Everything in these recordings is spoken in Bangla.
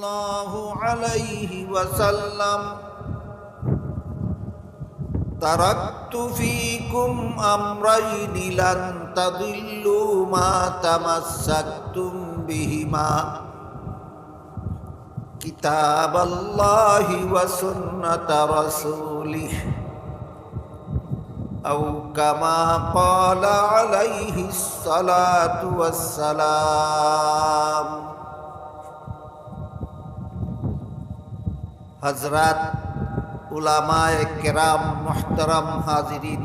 الله عليه وسلم تركت فيكم أمرين لن تضلوا ما تمسكتم بهما كتاب الله وسنة رسوله أو كما قال عليه الصلاة والسلام হজরত উলামায় কেরাম মোহতরম হাজিরিন।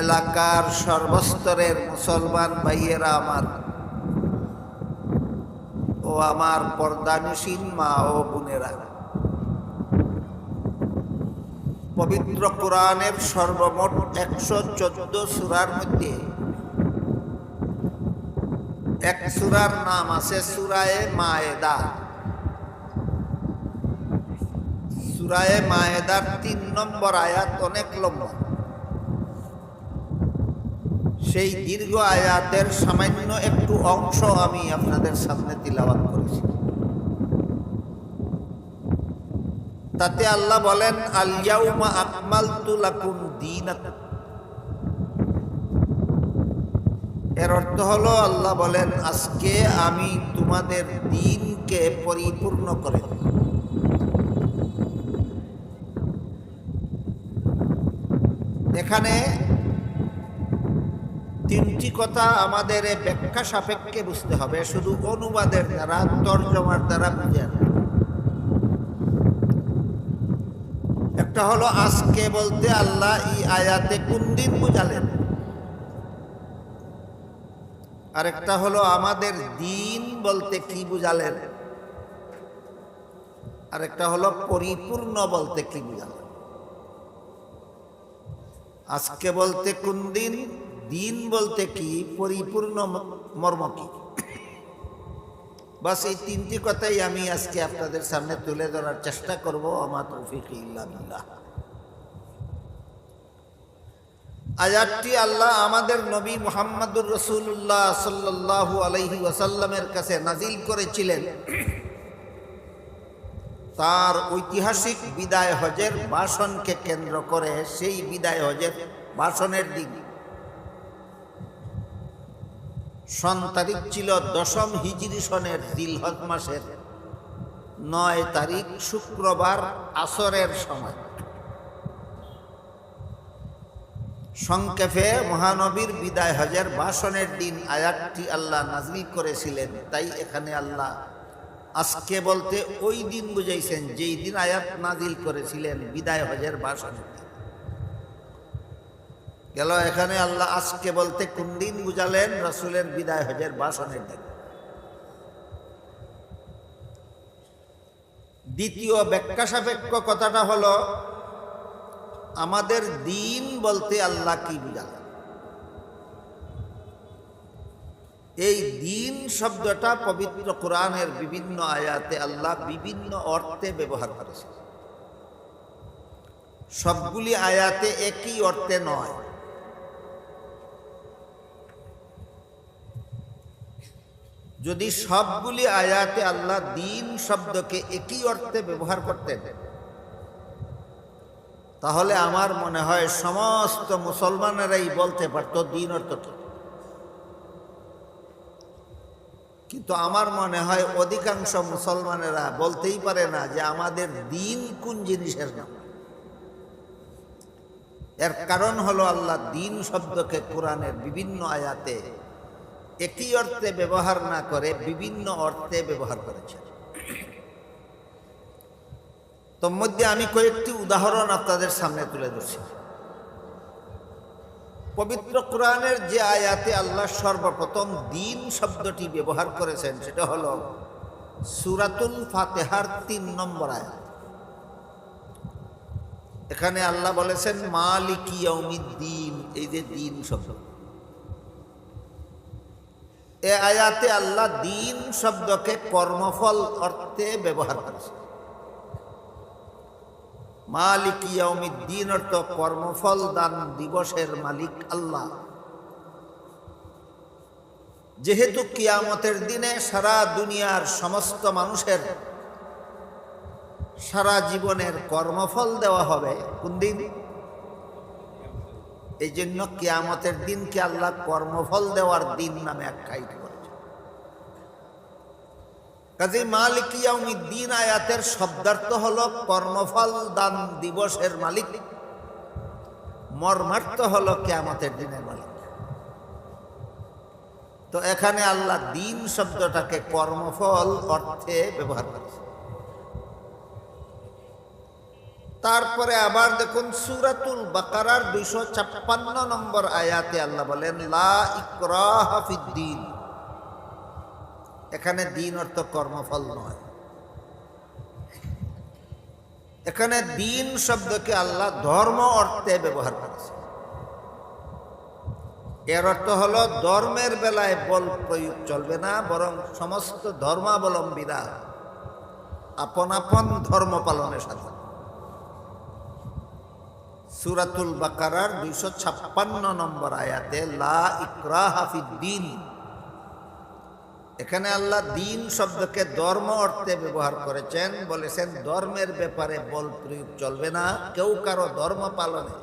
এলাকার সর্বস্তরের মুসলমান ভাইয়েরা আমার ও আমার পর্দানুসীন মা ও বোনেরা। পবিত্র কোরআনের সর্বমোট একশো চোদ্দ সুরার মধ্যে এক সুরার নাম আছে সুরায়ে মায়েদা। সুরায়ে মায়েদার তিন নম্বর আয়াত অনেক লম্বা। সেই দীর্ঘ আয়াতের সামান্য একটু অংশ আমি আপনাদের সামনে তিলাবাত করেছি। তাতে আল্লাহ বলেন আলিয়াউমা আকমালতু লাকুম দীনাকুম। এর অর্থ হলো, আল্লাহ বলেন, আজকে আমি তোমাদের দিনকে পরিপূর্ণ করে। এখানে তিনটি কথা আমাদের ব্যাখ্যা সাপেক্ষে বুঝতে হবে, শুধু অনুবাদের দ্বারা, তর্জমার দ্বারা বুঝে একটা হলো, আজকে বলতে আল্লাহ এই আয়াতে কোন দিন বুঝালেন আরেকটা হলো আমাদের দিন বলতে কি বুঝালেন? আরেকটা হলো পরিপূর্ণ বলতে কি বুঝালেন? আজকে বলতে কোন দিন? দিন বলতে কি? পরিপূর্ণ মর্ম কি? বাস এই তিনটি কথাই আমি আজকে আপনাদের সামনে তুলে ধরার চেষ্টা করব। আমার তৌফিক ইল্লা আয়াতটি আল্লাহ আমাদের নবী মোহাম্মদুর রসুল্লাহ সাল্লাল্লাহু আলাইহি ওয়াসাল্লামের কাছে নাজিল করেছিলেন। তার ঐতিহাসিক বিদায় হজের ভাষণকে কেন্দ্র করে সেই বিদায় হজের ভাষণের দিন। সন তারিখ ছিল দশম হিজরি সনের দিলহজ মাসের নয় তারিখ শুক্রবার আসরের সময়। সংক্ষেপে মহানবীর বিদায় হজের ভাষণের দিন আয়াতটি আল্লাহ নাজরি করেছিলেন, তাই এখানে আল্লাহ আজকে বলতে ওই দিন বুঝাইছেন যেই দিন আয়াত নাজিল করেছিলেন বিদায় হজের ভাষণের দিন। গেল এখানে আল্লাহ আজকে বলতে কোন দিন বুঝালেন রসুলের বিদায় হজের ভাষণের দিন। দ্বিতীয় ব্যাখ্যা সাপেক্ষ কথাটা হলো আমাদের দিন বলতে আল্লাহ কি বুঝালেন? এই দিন শব্দটা পবিত্র কোরআনের বিভিন্ন আয়াতে আল্লাহ বিভিন্ন অর্থে ব্যবহার করেছে সবগুলি আয়াতে একই অর্থে নয়। যদি সবগুলি আয়াতে আল্লাহ দিন শব্দকে একই অর্থে ব্যবহার করতেন তাহলে আমার মনে হয় সমস্ত মুসলমানেরাই বলতে পারত দিন অর্থ কি। কিন্তু আমার মনে হয় অধিকাংশ মুসলমানেরা বলতেই পারে না যে আমাদের দিন কোন জিনিসের নাম। এর কারণ হলো আল্লাহ দিন শব্দকে কোরআনের বিভিন্ন আয়াতে একই অর্থে ব্যবহার না করে বিভিন্ন অর্থে ব্যবহার করেছেন। তোর মধ্যে আমি কয়েকটি উদাহরণ আপনাদের সামনে তুলে ধরছি। পবিত্র কোরআনের যে আয়াতে আল্লাহ সর্বপ্রথম দিন শব্দটি ব্যবহার করেছেন, সেটা হল সুরাতুল ফাতেহার তিন নম্বর আয়াত। এখানে আল্লাহ বলেছেন, মালিকি দিন এই যে দিন শব্দ। এ আয়াতে আল্লাহ দিন শব্দকে কর্মফল অর্থে ব্যবহার করেছে মালিক দিন অর্থ কর্মফল দান দিবসের মালিক আল্লাহ। যেহেতু কিয়ামতের দিনে সারা দুনিয়ার সমস্ত মানুষের সারা জীবনের কর্মফল দেওয়া হবে, কোন দিন? এই জন্য কিয়ামতের দিনকে আল্লাহ কর্মফল দেওয়ার দিন নামে আখ্যায়িত কাজে মালিক দিন আয়াতের শব্দার্থ হল কর্মফল দান দিবসের মালিক। মর্মার্থ হল কেয়ামতের দিনের মালিক। তো এখানে আল্লাহ দিন শব্দটাকে কর্মফল অর্থে ব্যবহার করেছে তারপরে আবার দেখুন সুরাতুল বাকারার দুইশো ছাপ্পান্ন নম্বর আয়াতে আল্লাহ বলেন, লা ইকরাহা ফিদ্দিন এখানে দিন অর্থ কর্মফল নয়। এখানে দিন শব্দকে আল্লাহ ধর্ম অর্থে ব্যবহার করেছে এর অর্থ হল ধর্মের বেলায় বল প্রয়োগ চলবে না, বরং সমস্ত ধর্মাবলম্বীরা আপন আপন ধর্ম পালনের সাথে। সুরাতুল বাকারার দুইশো ছাপ্পান্ন নম্বর আয়াতে, লা ইকরা হাফিদ্দিন এখানে আল্লাহ দিন শব্দকে ধর্ম অর্থে ব্যবহার করেছেন, বলেছেন, ধর্মের ব্যাপারে বল প্রয়োগ চলবে না, কেউ কারও ধর্ম পালনে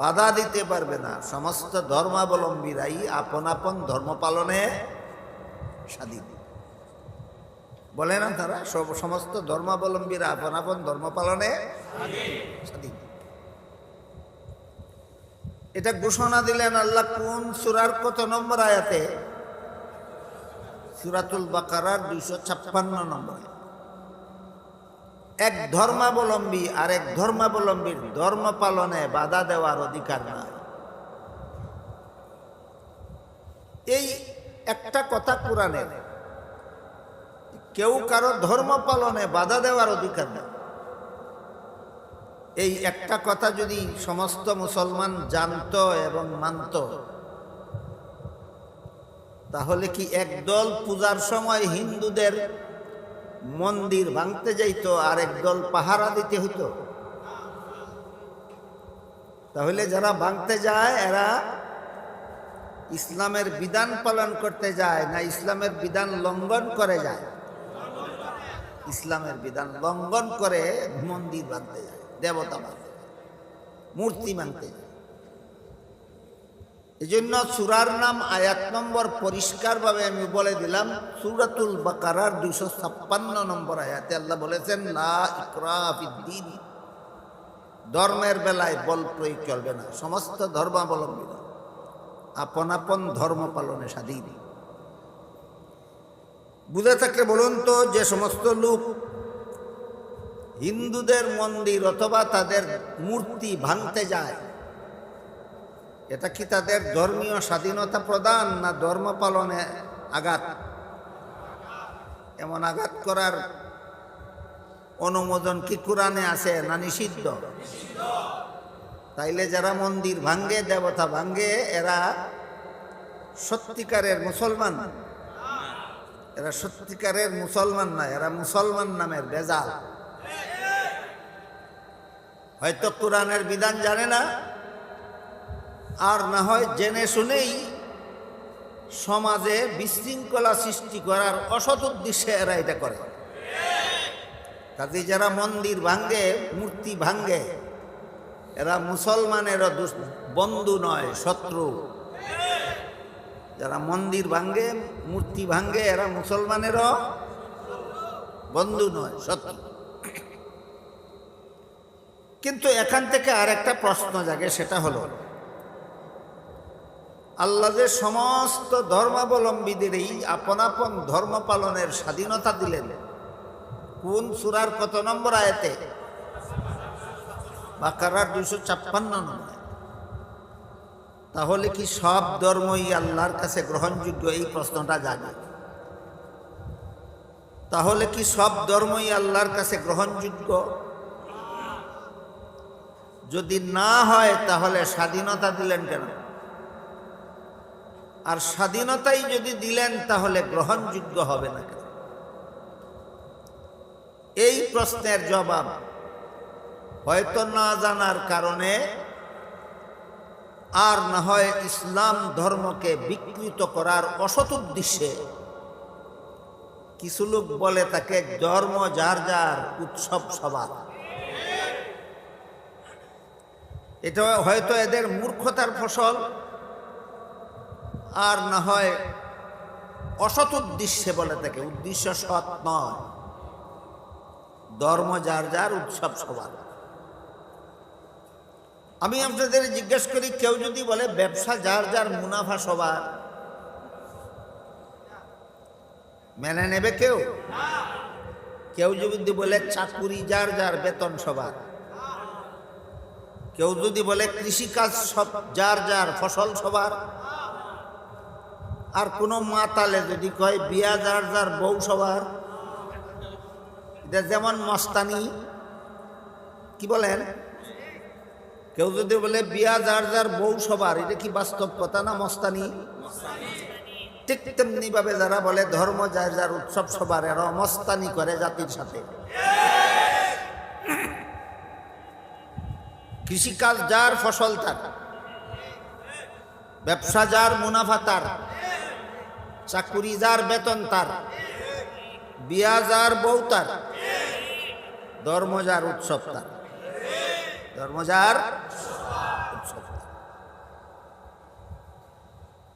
বাধা দিতে পারবে না। সমস্ত ধর্মাবলম্বীরাই আপন আপন ধর্ম পালনে স্বাধীন বলে না তারা? সব, সমস্ত ধর্মাবলম্বীরা আপন আপন ধর্ম পালনে স্বাধীন এটা ঘোষণা দিলেন আল্লাহ কোন সুরার কত নম্বর আয়াতে? সুরাতুল বাকারার দুইশো ছাপ্পান্ন নম্বর। এক ধর্মাবলম্বী আর এক ধর্মাবলম্বীর ধর্ম পালনে বাধা দেওয়ার অধিকার নাই। এই একটা কথা কোরআনের কেউ কারও ধর্ম পালনে বাধা দেওয়ার অধিকার নেই। এই একটা কথা যদি সমস্ত মুসলমান জানত এবং মানত তাহলে কি একদল পূজার সময় হিন্দুদের মন্দির ভাঙতে যাইতো আর একদল পাহারা দিতে হতো তাহলে যারা ভাঙতে যায়, এরা ইসলামের বিধান পালন করতে যায় না ইসলামের বিধান লঙ্ঘন করে যায়? ইসলামের বিধান লঙ্ঘন করে মন্দির ভাঙতে যায়, দেবতা মানতে যায়, মূর্তি মানতে যায়। এই জন্য সুরার নাম আয়াত নম্বর পরিষ্কারভাবে আমি বলে দিলাম। সুরাতুল বাকারার দুশো ছাপ্পান্ন নম্বর আয়াতে আল্লাহ বলেছেন, লা ইকরাফিদ্দিন ধর্মের বেলায় বল প্রয়োগ চলবে না। সমস্ত ধর্মাবলম্বী আপন আপন ধর্ম পালনে স্বাধীন। বুঝে থাকলে বলুন তো, যে সমস্ত লোক হিন্দুদের মন্দির অথবা তাদের মূর্তি ভাঙতে যায় এটা কি তাদের ধর্মীয় স্বাধীনতা প্রদান না ধর্ম পালনে আঘাত? এমন আঘাত করার অনুমোদন কি কোরআনে আছে না নিষিদ্ধ? তাইলে যারা মন্দির ভাঙ্গে দেবতা ভাঙ্গে এরা সত্যিকারের মুসলমান। এরা সত্যিকারের মুসলমান না, এরা মুসলমান নামের বেজাল হয়তো কোরআনের বিধান জানে না আর না হয় জেনে শুনেই সমাজে বিশৃঙ্খলা সৃষ্টি করার অসৎ উদ্দেশ্যে এরা এটা করে। কাজে যারা মন্দির ভাঙ্গে মূর্তি ভাঙ্গে এরা মুসলমানেরও বন্ধু নয়, শত্রু। যারা মন্দির ভাঙ্গে মূর্তি ভাঙ্গে এরা মুসলমানেরও বন্ধু নয়, শত্রু। কিন্তু এখান থেকে আর একটা প্রশ্ন জাগে, সেটা হলো আল্লাহ যে সমস্ত ধর্মাবলম্বীদেরই আপন আপন ধর্ম পালনের স্বাধীনতা দিলেন। কোন সুরার কত নম্বর আয়তে? বাকারার দুইশো ছাপ্পান্ন নম্বর তাহলে কি সব ধর্মই আল্লাহর কাছে গ্রহণযোগ্য? এই প্রশ্নটা জাগে। তাহলে কি সব ধর্মই আল্লাহর কাছে গ্রহণযোগ্য? যদি না হয়, তাহলে স্বাধীনতা দিলেন কেন? আর স্বাধীনতাই যদি দিলেন, তাহলে গ্রহণযোগ্য হবে না কেন? এই প্রশ্নের জবাব হয়তো না জানার কারণে আর না হয় ইসলাম ধর্মকে বিকৃত করার অসৎ উদ্দেশ্যে কিছু লোক বলে তাকে ধর্ম যার যার উৎসব সভা এটা হয়তো এদের মূর্খতার ফসল। আর না হয় অসৎ উদ্দেশ্যে বলে তাকে উদ্দেশ্য সৎ নয়। ধর্ম যার যার, উৎসব সবার। আমি আপনাদের জিজ্ঞেস করি, কেউ যদি বলে ব্যবসা যার যার, মুনাফা সবার, মেনে নেবে কেউ? কেউ যদি বলে চাকুরি যার যার, বেতন সবার। কেউ যদি বলে কৃষিকাজ সব যার যার, ফসল সবার। আর কোনো মাতালে যদি কয়, বিয়া যার যার বউ সবার যেমন মস্তানি, কি বলেন? কেউ যদি বলে, বিয়া যার যার বউ সবার, এটা কি বাস্তব কথা না মস্তানি? ঠিক তেমনি ভাবে যারা বলে, ধর্ম যার যার উৎসব সবার এরা মস্তানি করে জাতির সাথে। কৃষিকাজ যার, ফসল তার। ব্যবসা যার, মুনাফা তার। চাকুরি যার বেতন তার। বিয়া যার বউ তার। ধর্ম যার উৎসব তার। ধর্ম যার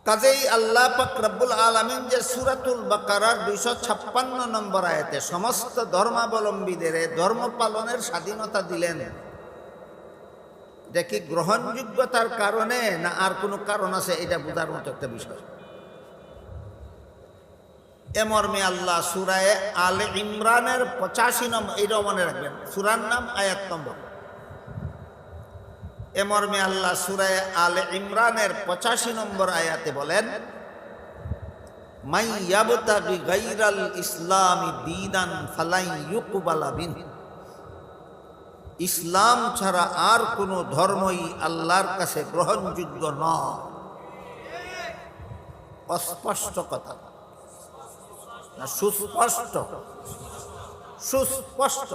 কাজেই আল্লাহ পাক আলমিন যে সুরাতুল বাকারার দুইশো ছাপ্পান্ন নম্বর আয়াতে সমস্ত ধর্মাবলম্বীদের ধর্ম পালনের স্বাধীনতা দিলেন। কি গ্রহণযোগ্যতার কারণে না আর কোনো কারণ আছে? এটা বোঝার মতো একটা বিষয়। এ মর্মে আল্লাহ সুরায় আলে ইমরানের পঁচাশি নম্বর এইটাও মনে রাখবেন, সুরার নাম আয়াত নম্বর। এ মর্মে আল্লাহ সুরায় আলে ইমরানের পঁচাশি নম্বর আয়াতে বলেন ইসলামি ছাড়া আর কোনো ধর্মই আল্লাহর কাছে গ্রহণযোগ্য নয়। অস্পষ্ট কথা। না, সুস্পষ্ট। সুস্পষ্ট।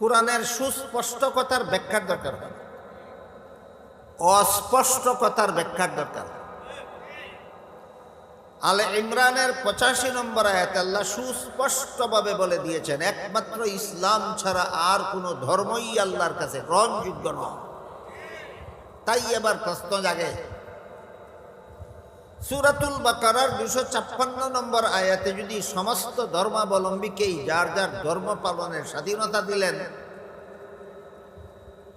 কোরআনের সুস্পষ্ট কথার ব্যাখ্যার দরকার অস্পষ্ট কথার ব্যাখ্যার দরকার আলে ইমরানের পঁচাশি নম্বর আয়াত আল্লাহ সুস্পষ্টভাবে বলে দিয়েছেন, একমাত্র ইসলাম ছাড়া আর কোনো ধর্মই আল্লাহর কাছে গ্রহণযোগ্য নয়। তাই এবার প্রশ্ন জাগে সুরাতুল বাকারার দুশো ছাপ্পান্ন নম্বর আয়াতে যদি সমস্ত ধর্মাবলম্বীকেই যার যার ধর্ম পালনের স্বাধীনতা দিলেন,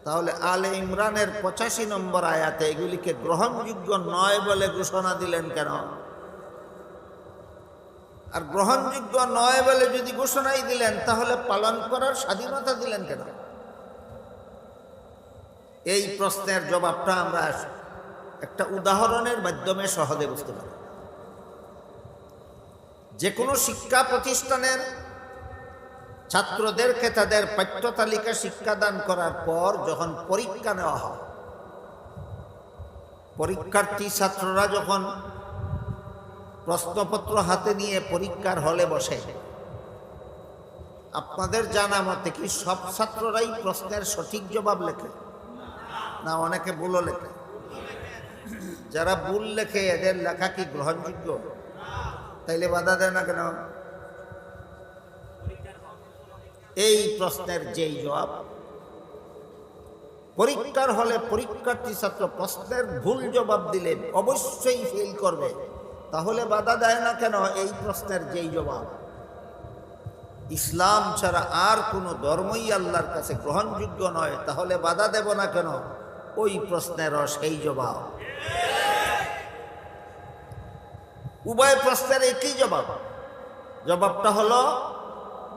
তাহলে আলে ইমরানের পঁচাশি নম্বর আয়াতে এগুলিকে গ্রহণযোগ্য নয় বলে ঘোষণা দিলেন কেন? আর গ্রহণযোগ্য নয় বলে যদি ঘোষণাই দিলেন, তাহলে পালন করার স্বাধীনতা দিলেন কেন? এই প্রশ্নের জবাবটা আমরা একটা উদাহরণের মাধ্যমে সহজে বুঝতে পারি। যে কোনো শিক্ষা প্রতিষ্ঠানের ছাত্রদেরকে তাদের পাঠ্য তালিকা শিক্ষাদান করার পর যখন পরীক্ষা নেওয়া হয়, পরীক্ষার্থী ছাত্ররা যখন প্রশ্নপত্র হাতে নিয়ে পরীক্ষার হলে বসে, আপনাদের জানা মতে কি সব ছাত্ররাই প্রশ্নের সঠিক জবাব লেখে? না, অনেকে ভুলও লেখে। যারা ভুল লেখে এদের লেখা কি গ্রহণযোগ্য? তাইলে বাধা দেয় না কেন? এই প্রশ্নের যেই জবাব, পরীক্ষার হলে পরীক্ষার্থী ছাত্র প্রশ্নের ভুল জবাব দিলে অবশ্যই ফেল করবে। তাহলে বাধা দেয় না কেন এই প্রশ্নের যেই জবাব? ইসলাম ছাড়া আর কোনো ধর্মই আল্লাহর কাছে গ্রহণযোগ্য নয়, তাহলে বাধা দেব না কেন? ওই প্রশ্নেরও সেই জবাব। উভয় প্রশ্নের একই জবাব। জবাবটা হলো,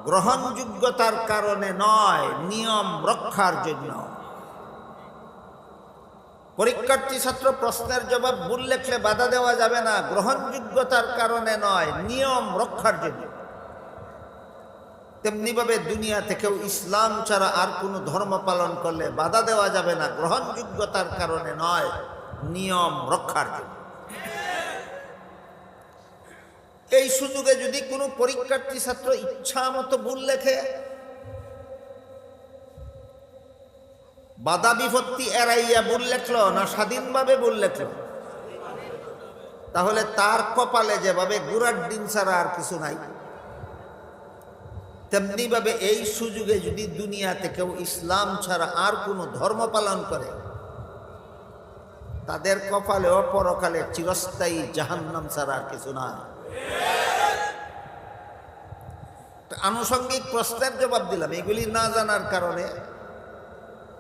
গ্রহণযোগ্যতার কারণে নয়, নিয়ম রক্ষার জন্য। পরীক্ষার্থী ছাত্র প্রশ্নের জবাব ভুল লেখলে বাধা দেওয়া যাবে না, গ্রহণযোগ্যতার কারণে নয়, নিয়ম রক্ষার জন্য। তেমনিভাবে দুনিয়া থেকেও ইসলাম ছাড়া আর কোনো ধর্ম পালন করলে বাধা দেওয়া যাবে না, গ্রহণযোগ্যতার কারণে নয়, নিয়ম রক্ষার জন্য। এই সুযোগে যদি কোনো পরীক্ষার্থী ছাত্র ইচ্ছা মতো ভুল লেখে, বাধা বিপত্তি এড়াইয়া ভুল লেখল না স্বাধীনভাবে ভুল লেখল, তাহলে তার কপালে যেভাবে গুড়ার দিন ছাড়া আর কিছু নাই। তেমনিভাবে এই সুযোগে যদি দুনিয়াতে কেউ ইসলাম ছাড়া আর কোনো ধর্ম পালন করে, তাদের কপালে অপরকালে চিরস্থায়ী জাহান্নাম ছাড়া আর কিছু না আনুষঙ্গিক প্রশ্নের জবাব দিলাম। এগুলি না জানার কারণে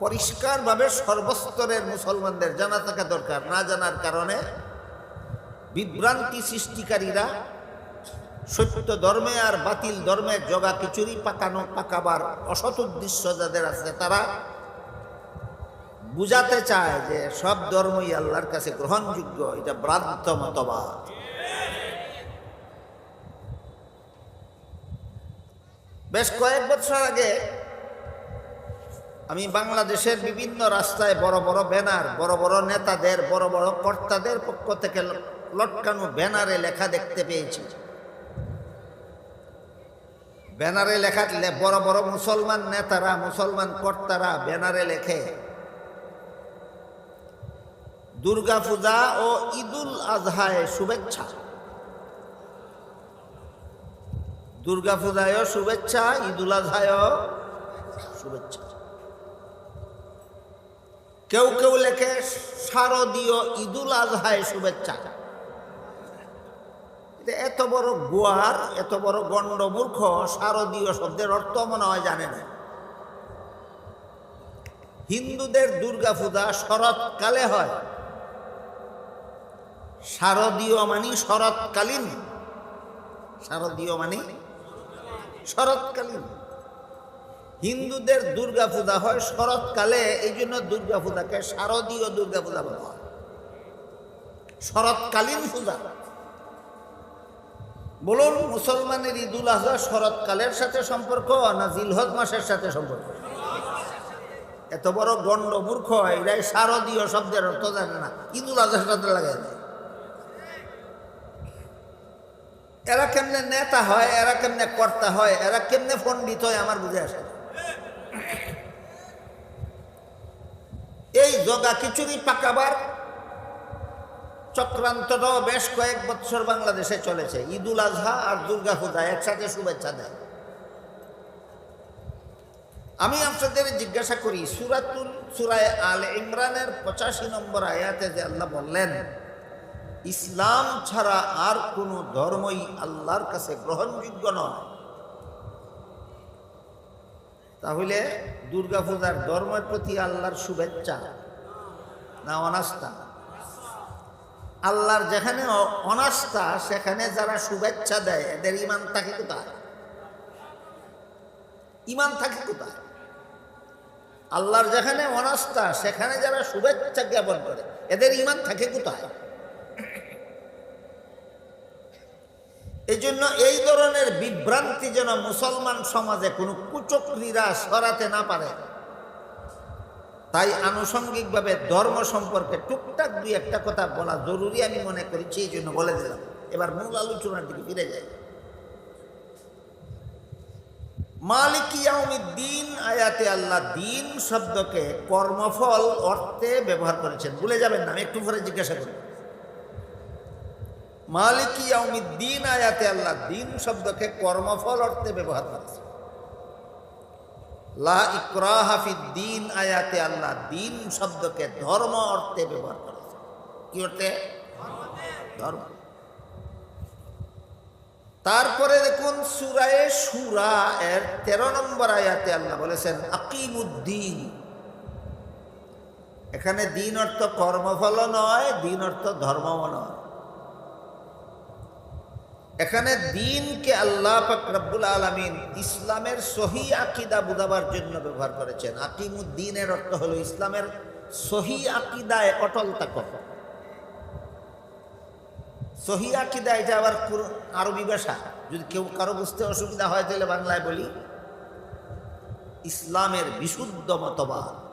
পরিষ্কারভাবে সর্বস্তরের মুসলমানদের জানা থাকা দরকার। না জানার কারণে বিভ্রান্তি সৃষ্টিকারীরা সত্য ধর্মে আর বাতিল ধর্মে জগা খিচুড়ি পাকানো, পাকাবার অসৎ উদ্দেশ্য যাদের আছে, তারা বুঝাতে চায় যে সব ধর্মই আল্লাহর কাছে গ্রহণযোগ্য। এটা ভ্রান্ত মতবাদ বেশ কয়েক বছর আগে আমি বাংলাদেশের বিভিন্ন রাস্তায় বড় বড় ব্যানার, বড় বড় নেতাদের, বড় বড় কর্তাদের পক্ষ থেকে লটকানো ব্যানারে লেখা দেখতে পেয়েছি। ব্যানারে লেখা বড় বড় মুসলমান নেতারা, মুসলমান কর্তারা ব্যানারে লেখে দুর্গা পূজা ও ঈদুল আজহায় শুভেচ্ছা। দুর্গা পূজায়ও শুভেচ্ছা, ঈদুল আজহায়ও শুভেচ্ছা। কেউ কেউ লেখে, শারদীয় ঈদুল আজহায় শুভেচ্ছা। এত বড় গুয়ার, এত বড় গণ্ড মূর্খ শারদীয় শব্দের অর্থ মনে হয় জানে না। হিন্দুদের দুর্গা পূজা শরৎকালে হয়। শারদীয় মানি শরৎকালীন। শারদীয় মানি শরৎকালীন। হিন্দুদের দুর্গা পূজা হয় শরৎকালে এই জন্য দুর্গা পূজাকে শারদীয় দুর্গা পূজা বলা হয়। শরৎকালীন পূজা। বলুন, মুসলমানের ঈদুল আজহা শরৎকালের সাথে সম্পর্ক না জিলহজ মাসের সাথে সম্পর্ক? এত বড় গণ্ড মূর্খ এরাই শারদীয় শব্দের অর্থ জানে না। ঈদুল আজহার সাথে লাগাই দেয়। এরা কেমনে নেতা হয়, এরা কেমনে কর্তা হয়, এরা কেমনে পণ্ডিত হয় আমার বুঝে আসে এই জগা খিচুড়ি পাকাবার চক্রান্তটাও বেশ কয়েক বছর বাংলাদেশে চলেছে। ঈদুল আজহা আর দুর্গা পূজা একসাথে শুভেচ্ছা দেয়। আমি আপনাদের জিজ্ঞাসা করি, সুরাতুল, সুরায় আল ইমরানের পঁচাশি নম্বর আয়াতে যে আল্লাহ বললেন ইসলাম ছাড়া আর কোনো ধর্মই আল্লাহর কাছে গ্রহণযোগ্য নয়। তাহলে দুর্গাপূজার ধর্মের প্রতি আল্লাহর শুভেচ্ছা না অনাস্থা? আল্লাহর যেখানে অনাস্থা, সেখানে যারা শুভেচ্ছা দেয়, এদের ইমান থাকে কোথায়? ইমান থাকে কোথায়? আল্লাহর যেখানে অনাস্থা, সেখানে যারা শুভেচ্ছা জ্ঞাপন করে, এদের ইমান থাকে কোথায়? এই জন্য এই ধরনের বিভ্রান্তি যেন মুসলমান সমাজে কোনো কুচক্রীরা সরাতে না পারে। তাই আনুষঙ্গিকভাবে ধর্ম সম্পর্কে টুকটাক দুই একটা কথা বলা জরুরি আমি মনে করেছি, এই জন্য বলে দিলাম। এবার মূল আলোচনার দিকে ফিরে যাই। মালিক দিন আয়াতে আল্লাহ দিন শব্দকে কর্মফল অর্থে ব্যবহার করেছেন। ভুলে যাবেন না, আমি একটু পরে জিজ্ঞাসা করি মালিক দিন আয়াতে আল্লাহ দিন শব্দকে কর্মফল অর্থে ব্যবহার করেছে। লা ইকরাহাফি দিন আয়াতে আল্লাহ দিন শব্দকে ধর্ম অর্থে ব্যবহার করেছে। কি অর্থে? ধর্ম। তারপরে দেখুন, সুরায়ে সুরা এর তেরো নম্বর আয়াতে আল্লাহ বলেছেন, আকিমুদ্দিন। এখানে দিন অর্থ কর্মফল নয়, দিন অর্থ ধর্মও নয়। এখানে দিনকে আল্লাহ পাক রব্বুল আলমিন ইসলামের সহি আকিদা বুঝাবার জন্য ব্যবহার করেছেন। আকিমুদ্দিনের অর্থ হলো ইসলামের সহি আকিদায় অটল থাক। সহি আকিদা এটা আবার আরবি ভাষা। যদি কেউ কারও বুঝতে অসুবিধা হয় তাহলে বাংলায় বলি, ইসলামের বিশুদ্ধ মতবাদ।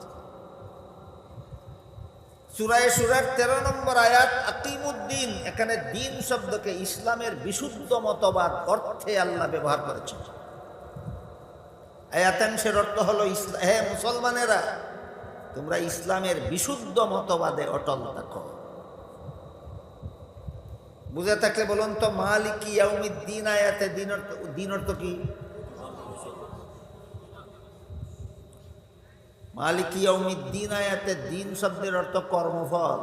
সুরায় সুরার তেরো নম্বর আয়াত, আকিমুদ্দিন, এখানে দিন শব্দকে ইসলামের বিশুদ্ধ মতবাদ অর্থে আল্লাহ ব্যবহার করেছেন। আয়াতাংশের অর্থ হলো ইসলাম হে মুসলমানেরা, তোমরা ইসলামের বিশুদ্ধ মতবাদে অটল থাকো। বুঝে থাকলে বলুন তো, মালিকি ইয়াউমিদ্দিন আয়াতে দিন অর্থ দিন অর্থ কি? মালিকি ইয়াউমিদ দিন আয়াতে দিন শব্দের অর্থ কর্মফল।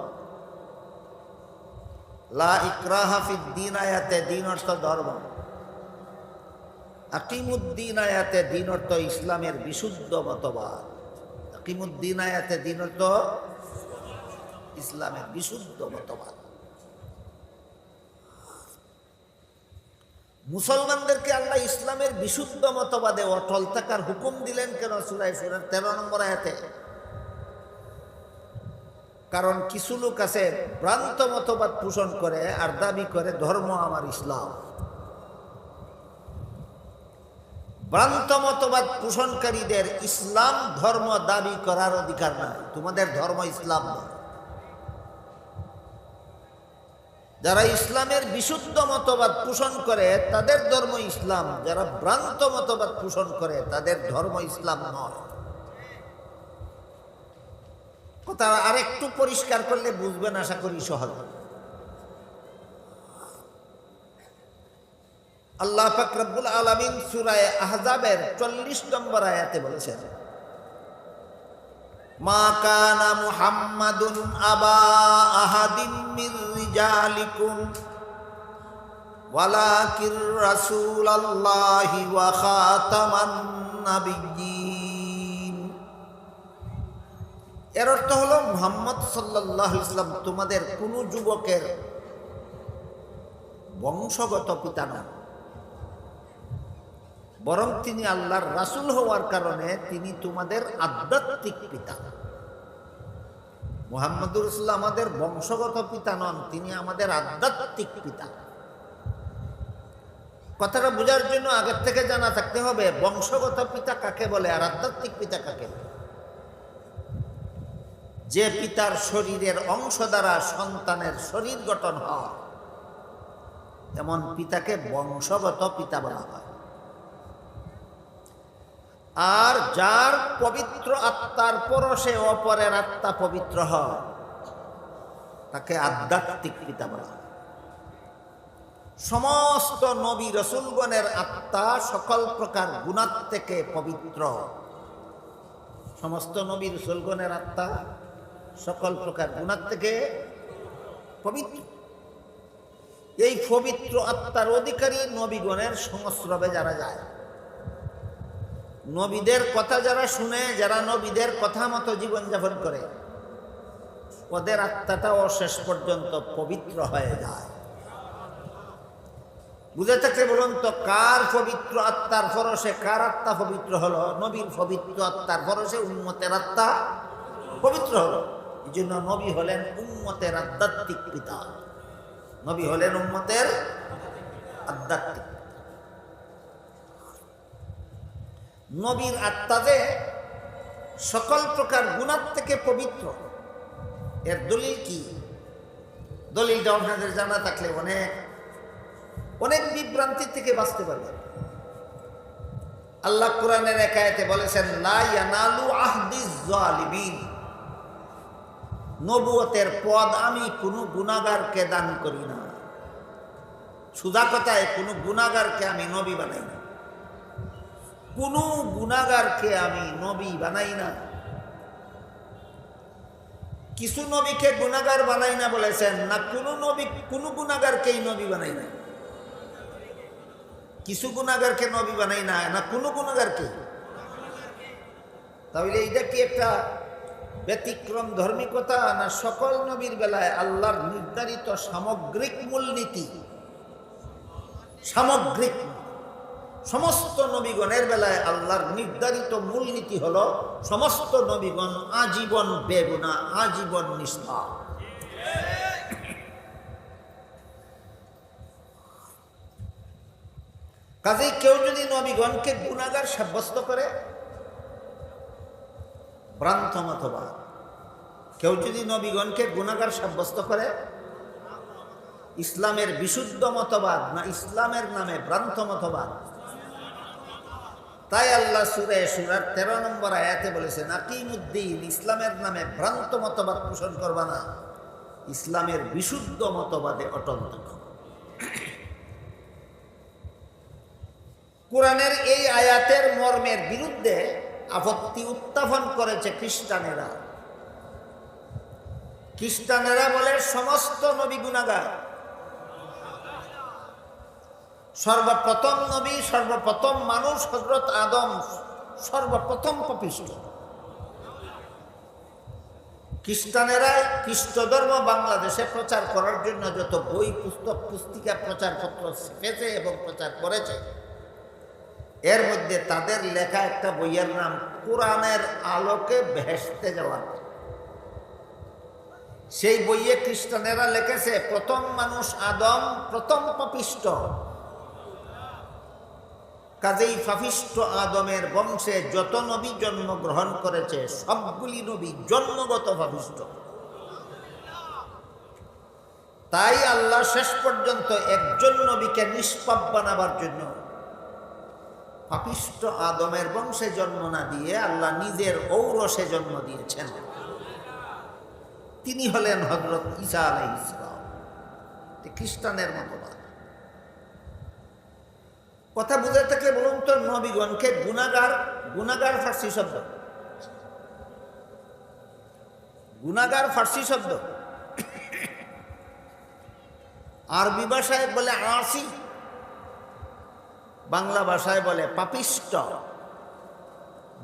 লা ইকরাহা দিন আয়াতে দিন অর্থ ধর্ম। আকিমুদ্দিন আয়াতে দিন অর্থ ইসলামের বিশুদ্ধ মতবাদ। আকিমুদ্দিন আয়াতে দিন অর্থ ইসলামের বিশুদ্ধ মতবাদ। মুসলমানদেরকে আল্লাহ ইসলামের বিশুদ্ধ মতবাদে অটল থাকার হুকুম দিলেন কেন সুরাই সুরের তেরো নম্বর আয়াতে? কারণ কিছু লোক আছে, ভ্রান্ত মতবাদ পোষণ করে আর দাবি করে ধর্ম আমার ইসলাম। ভ্রান্ত মতবাদ পোষণকারীদের ইসলাম ধর্ম দাবি করার অধিকার নাই। তোমাদের ধর্ম ইসলাম নয়। যারা ইসলামের বিশুদ্ধ মতবাদ পোষণ করে, তাদের ধর্ম ইসলাম। যারা ভ্রান্ত মতবাদ পোষণ করে, তাদের ধর্ম ইসলাম নয়। কথা আরেকটু পরিষ্কার করলে বুঝবেন, আশা করি সহজ। আল্লাহ ফাকরাবুল আলমিন সুরায় আহজাবের চল্লিশ নম্বর আয়াতে বলেছেন মা কানা মুহাম্মাদুন আবা আহাদিন মির রিজালিকুম ওয়ালাকির রাসূলাল্লাহি ওয়া খাতামান নাবিয়্যিন। এর অর্থ হলো মুহাম্মদ আলাইহি ইসলাম তোমাদের কোনো যুবকের বংশগত পিতা নন। বরং তিনি আল্লাহর রাসুল হওয়ার কারণে তিনি তোমাদের আধ্যাত্মিক পিতা। মোহাম্মদুর রসুল আমাদের বংশগত পিতা নন, তিনি আমাদের আধ্যাত্মিক পিতা। কথাটা বোঝার জন্য আগের থেকে জানা থাকতে হবে, বংশগত পিতা কাকে বলে আর আধ্যাত্মিক পিতা কাকে বলে? যে পিতার শরীরের অংশ দ্বারা সন্তানের শরীর গঠন হয়, এমন পিতাকে বংশগত পিতা বলা হয়। আর যার পবিত্র আত্মার পরশে অপরের আত্মা পবিত্র হয়, তাকে আধ্যাত্মিক পিতা বলা সমস্ত নবী রসুলগণের আত্মা সকল প্রকার গুণাত থেকে পবিত্র। সমস্ত নবী রসুলগণের আত্মা সকল প্রকার গুণাত থেকে পবিত্র। এই পবিত্র আত্মার অধিকারী নবীগণের সংস্রবে যারা যায় নবীদের কথা যারা শুনে, যারা নবীদের কথা মতো জীবনযাপন করে, ওদের আত্মাটাও শেষ পর্যন্ত পবিত্র হয়ে যায়। বুঝে থাকলে বলুন তো, কার পবিত্র আত্মার ফরসে কার আত্মা পবিত্র হলো? নবীর পবিত্র আত্মার ফরসে উন্মতের আত্মা পবিত্র হলো। এই জন্য নবী হলেন উন্মতের আধ্যাত্মিক পিতা। নবী হলেন উন্মতের আধ্যাত্মিক নবীর আত্মাতে সকল প্রকার গুণার থেকে পবিত্র। এর দলিল কি? দলিলটা আপনাদের জানা থাকলে অনেক অনেক বিভ্রান্তি থেকে বাঁচতে পারবে আল্লাহ কোরআনের একায়তে বলেছেন নবুয়তের পদ আমি কোনো গুণাগারকে দান করি না। সুদা কথায়, কোনো গুণাগারকে আমি নবী বানাই না। কোনো গুণাগারকে আমি নবী বানাই না। কিছু নবীকে গুণাগার বানাই না বলেছেন, না কোনো নবী, কোনো গুণাগারকেই নবী বানাই না কিছু গুণাগারকে নবী বানাই না না কোনো গুণাগারকে তাহলে এইটা কি একটা ব্যতিক্রম ধর্মিকতা, না সকল নবীর বেলায় আল্লাহর নির্ধারিত সামগ্রিক মূলনীতি? সামগ্রিক সমস্ত নবীগণের বেলায় আল্লাহর নির্ধারিত মূলনীতি হলো, সমস্ত নবীগণ আজীবন বেগুনা, আজীবন নিষ্ঠা। কাজেই কেউ যদি নবীগণকে গুণাগার সাব্যস্ত করে, ভ্রান্ত মতবাদ। কেউ যদি নবীগণকে গুণাগার সাব্যস্ত করে, ইসলামের বিশুদ্ধ মতবাদ না ইসলামের নামে ভ্রান্ত মতবাদ তাই আল্লাহ সুরে সুরার তেরো নম্বর আয়াতে বলেছেন, আকিমুদ্দিন, ইসলামের নামে ভ্রান্ত মতবাদ পোষণ করবা না। ইসলামের বিশুদ্ধ মতবাদে অটল থাকো। কোরআনের এই আয়াতের মর্মের বিরুদ্ধে আপত্তি উত্থাপন করেছে খ্রিস্টানেরা। খ্রিস্টানেরা বলে, সমস্ত নবী গুণাগার সর্বপ্রথম নবী, সর্বপ্রথম মানুষ হজরত আদম, সর্বপ্রথম পপিষ্ট খ্রিস্টানেরা খ্রিস্ট ধর্ম বাংলাদেশে প্রচার করার জন্য যত বই, পুস্তক, পুস্তিকা প্রচারপত্র শিখেছে এবং প্রচার করেছে, এর মধ্যে তাদের লেখা একটা বইয়ের নাম কোরআনের আলোকে ভেসতে যাওয়া সেই বইয়ে খ্রিস্টানেরা লিখেছে, প্রথম মানুষ আদম, প্রথম পাপিষ্ট কাজেই ফাফিষ্ট আদমের বংশে যত নবী জন্মগ্রহণ করেছে, সবগুলি নবী জন্মগত ফাফিষ্ট। তাই আল্লাহ শেষ পর্যন্ত একজন নবীকে নিষ্পাপ বানাবার জন্য পাপিষ্ট আদমের বংশে জন্ম না দিয়ে আল্লাহ নিজের ঔরসে জন্ম দিয়েছেন। তিনি হলেন হজরত ঈসা আলাই ইসলাম খ্রিস্টানের মতবাদ। কথা বুঝে থাকলে বলুন তো, নবীগণকে গুণাগার গুণাগার ফার্সি শব্দ। গুণাগার ফার্সি শব্দ। আরবি ভাষায় বলে আসি বাংলা ভাষায় বলে পাপিষ্ট।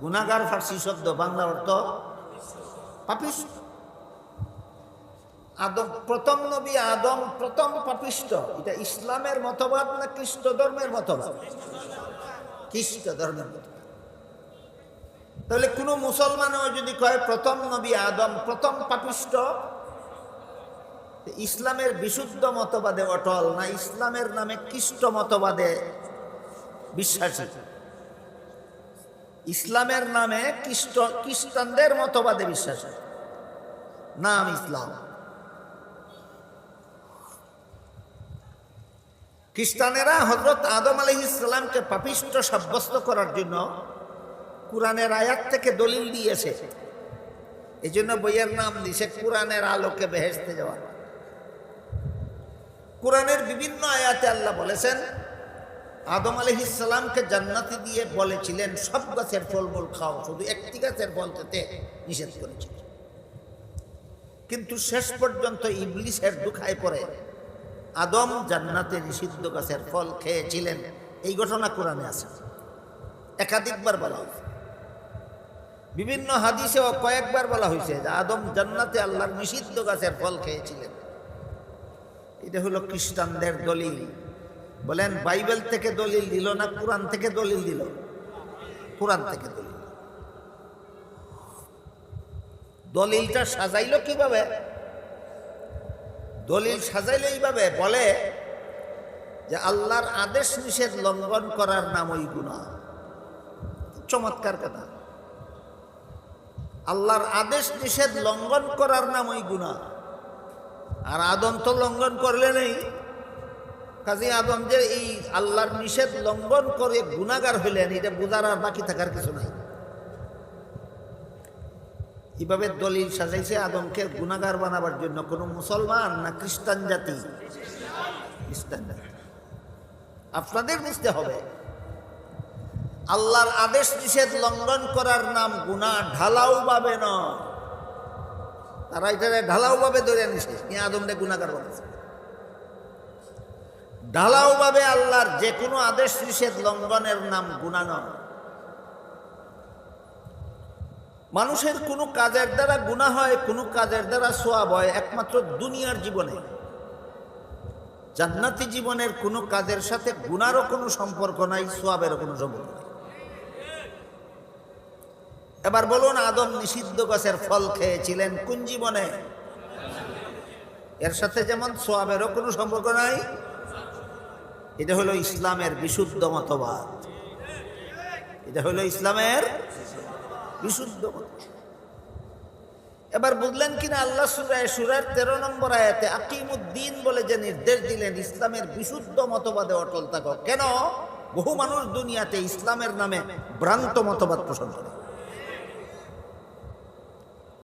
গুণাগার ফার্সি শব্দ, বাংলা অর্থ পাপিষ্ট। আদম, প্রথম নবী আদম, প্রথম পাপিষ্ট এটা ইসলামের মতবাদ না খ্রিস্ট ধর্মের মতবাদ? খ্রিস্ট ধর্মের মতবাদ। তাহলে কোনো মুসলমানও যদি কয় প্রথম নবী আদম, প্রথম পাপিষ্ট ইসলামের বিশুদ্ধ মতবাদে অটল না ইসলামের নামে খ্রিস্ট মতবাদে বিশ্বাসী? ইসলামের নামে খ্রিস্ট, খ্রিস্টানদের মতবাদে বিশ্বাসী? নাম ইসলাম। খ্রিস্টানেরা হজরত আদম আলহ ইসলামকে পাপিষ্ট সাব্যস্ত করার জন্য কোরআনের আয়াত থেকে দলিল দিয়েছে। এই জন্য বইয়ের নাম দিছে কোরআনের আলোকে বেহেসতে যাওয়া। কোরআনের বিভিন্ন আয়াতে আল্লাহ বলেছেন, আদম আলহ ইসলামকে জান্নাতি দিয়ে বলেছিলেন, সব গাছের ফলমূল খাও, শুধু একটি গাছের ফল খেতে নিষেধ করেছিল। কিন্তু শেষ পর্যন্ত ইবলিশের দুখায় পড়ে। আদম জান্নাতে নিষিদ্ধ গাছের ফল খেয়েছিলেন। এই ঘটনা কোরআনে আছে। একাধিকবার বলা হয়েছে। বিভিন্ন হাদিসেও কয়েকবার বলা হয়েছে যে আদম জান্নাতে আল্লাহর নিষিদ্ধ গাছের ফল খেয়েছিলেন। এটা হলো খ্রিস্টানদের দলিল। বলেন, বাইবেল থেকে দলিল দিল না কোরআন থেকে দলিল দিল? কোরআন থেকে দলিল দলিলটা সাজাইলো কীভাবে? দলিল সাজাইলে এইভাবে বলে যে আল্লাহর আদেশ নিষেধ লঙ্ঘন করার নাম ওই গুণা চমৎকার কথা। আল্লাহর আদেশ নিষেধ লঙ্ঘন করার নাম ওই গুণা আর আদম তো লঙ্ঘন করলে নেই। কাজে আদম যে এই আল্লাহর নিষেধ লঙ্ঘন করে গুণাগার হইলেন, এটা বোঝার আর বাকি থাকার কিছু নাই। কীভাবে দলিল সাজাইছে? আদমকে গুণাগার বানাবার জন্য কোনো মুসলমান না খ্রিস্টান জাতি? খ্রিস্টান জাতি। আপনাদের বুঝতে হবে, আল্লাহর আদেশ নিষেধ লঙ্ঘন করার নাম গুণা ঢালাও ভাবে নয়। তারা এটা ঢালাও ভাবে ধরে নিছে নিয়ে আদমরে গুণাগার বানাচ্ছে ঢালাও ভাবে আল্লাহর যে কোনো আদেশ নিষেধ লঙ্ঘনের নাম গুণা নয়। মানুষের কোনো কাজের দ্বারা গুণা হয়, কোনো কাজের দ্বারা সোয়াব হয়, একমাত্র দুনিয়ার জীবনে। জান্নাতি জীবনের কোনো কাজের সাথে গুণারও কোনো সম্পর্ক নাই, সোয়াবেরও কোনো সম্পর্ক নাই। এবার বলুন, আদম নিষিদ্ধ গাছের ফল খেয়েছিলেন কোন জীবনে? এর সাথে যেমন সোয়াবেরও কোনো সম্পর্ক নাই, এটা হলো ইসলামের বিশুদ্ধ মতবাদ। এটা হলো ইসলামের বিশুদ্ধ মত। এবার বুঝলেন কিনা আল্লাহ সুরায় সুরার তেরো নম্বর আয়াতে আকিমুদ্দিন বলে যে নির্দেশ দিলেন, ইসলামের বিশুদ্ধ মতবাদে অটল থাকো কেন? বহু মানুষ দুনিয়াতে ইসলামের নামে ভ্রান্ত মতবাদ পোষণ করে।